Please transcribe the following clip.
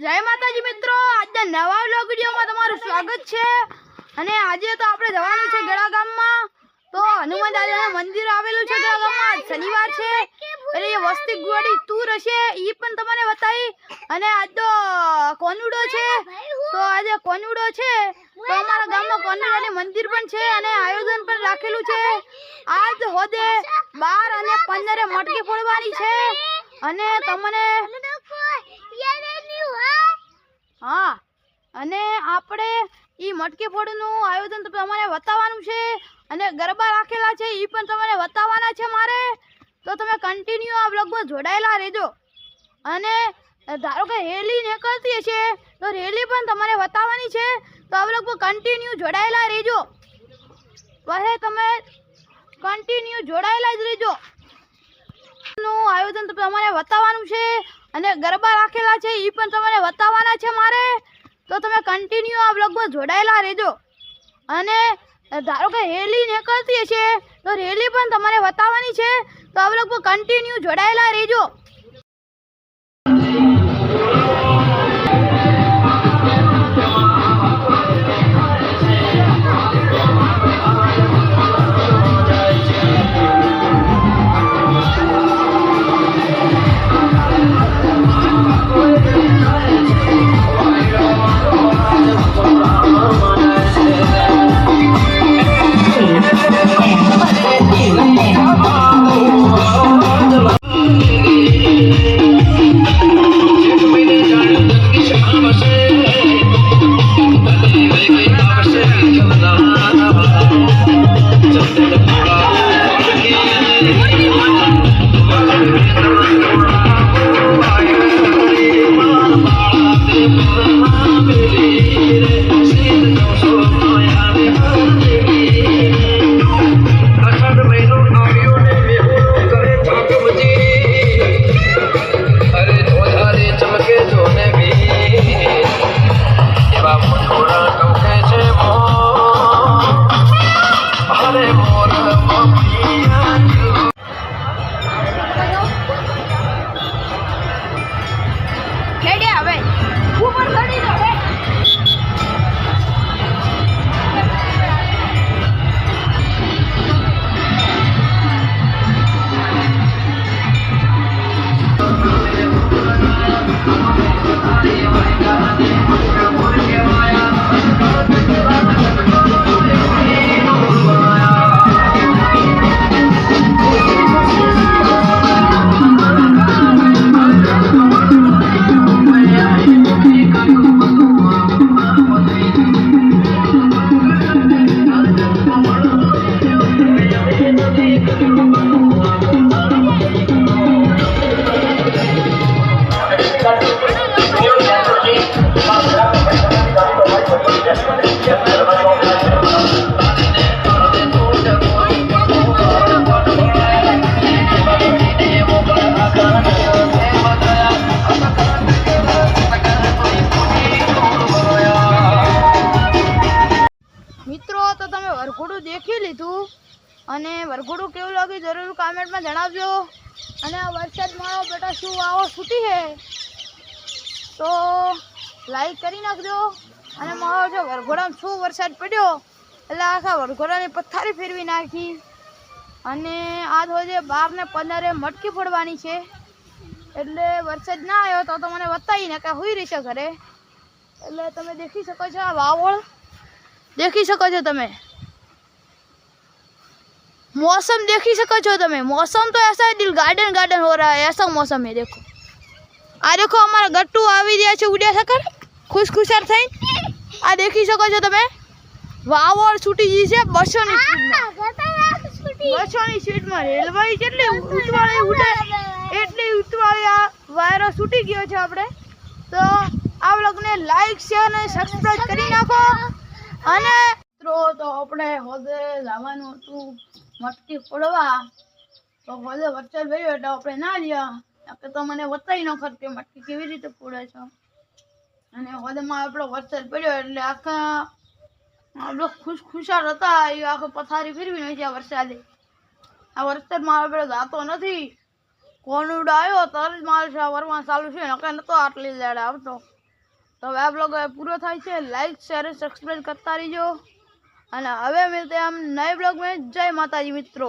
જય માતાજી મિત્રો, આજના નવા વ્લોગ વિડીયોમાં તમારું સ્વાગત છે. અને આજે તો આપણે જવાનું છે ગળા ગામમાં તો હનુમાન દાદાના મંદિર આવેલું છે ગળા ગામમાં આજ શનિવાર છે. એટલે એ વસ્તી ગુવાડી ટૂર હશે એ પણ તમને બતાવી. અને આજ તો કોનુડો છે. તો આજે કોનુડો છે. તો અમારા ગામમાં કોનુડાને મંદિર પણ છે અને આયોજન પણ રાખેલું છે. આજ હોદે બાર અને પંદરે મટકી ફોડવાની છે. અને તમને હા અને આપણે એ મટકી ફોડનું આયોજન તમારે બતાવવાનું છે અને ગરબા રાખેલા છે એ પણ તમારે બતાવવાના છે મારે. તો તમે કન્ટિન્યુ આ બ્લોગમાં જોડાયેલા રહેજો. અને ધારો કે રેલી નીકળતી હશે, તો રેલી પણ તમારે બતાવવાની છે. તો આ બ્લોગમાં કન્ટિન્યુ જોડાયેલા રહેજો. પછી તમે કન્ટિન્યુ જોડાયેલા જ રહેજો. નું આયોજન તમારે બતાવવાનું છે અને ગરબા રાખેલા છે એ પણ તમારે બતાવવાના છે મારે. તો તમે કન્ટિન્યુ આ બ્લોગમાં જોડાયેલા રહેજો. અને ધારો કે રેલી નીકળતી હશે, તો રેલી પણ તમારે બતાવવાની છે, તો આ બ્લોગમાં કન્ટિન્યુ જોડાયેલા રહેજો. Thank you. અને વરઘોડું કેવું લાગ્યું જરૂર કોમેન્ટમાં જણાવજો. અને આ વરસાદ મારો બેટા શું આવો છૂટી છે? તો લાઈક કરી નાખજો. અને મારો જો વરઘોડામાં શું વરસાદ પડ્યો? એટલે આખા વરઘોડાની પથ્થારી ફેરવી નાખી. અને આ હોજે બારને પંદરે મટકી ફોડવાની છે. એટલે વરસાદ ના આવ્યો તો તો મને બતાવી ને કે હોઈ રહેશે ઘરે. એટલે તમે દેખી શકો છો આ વાવળ. દેખી શકો છો તમે. मौसम देखी सको છો તમે मौसम तो ऐसा है दिल गार्डन गार्डन हो रहा है ऐसा मौसम है देखो આ દેખો અમારા ગટ્ટુ આવી રહ્યા છે ઉડ્યા સકર ખુશ ખુશાર થઈ આ દેખી શકો છો તમે વાવોળ છૂટી ગઈ છે બસો ની સ્પીડમાં બસો ની સ્પીડમાં રેલવે કેટલી ઉતવાળી ઉડે એટલી ઉતવાળી આ વાયરો છૂટી ગયો છે આપણે તો આ વ્લોગને લાઈક શેર અને સબસ્ક્રાઇબ કરી નાખો અને મિત્રો તો આપણે હોદે જવાનું હતું મટકી ફોડવા તો ભલે વરસાદ ગયો એટલે આપણે ના ગયા કે તો મને બતાવી ન ખર કે મટકી કેવી રીતે ફોડે છે? અને હોદમાં આપણો વરસાદ પડ્યો એટલે આખા આપણે ખુશ ખુશાલ હતા. એ આખો પથારી ફેરવી નાખી આ વરસાદે. આ વરસાદમાં આપણે ગાતો નથી. કોનુડ આવ્યો તરત મારે વરવા ચાલુ છે નકે નતો આટલી લેડ આવતો. તો હવે આ બ્લોગ પૂરો થાય છે. લાઈક શેર સબસ્ક્રાઈબ કરતા રહીજો. અને હવે મિલતે હમ નए બ્લોગ में જય માતાજી મિત્રો.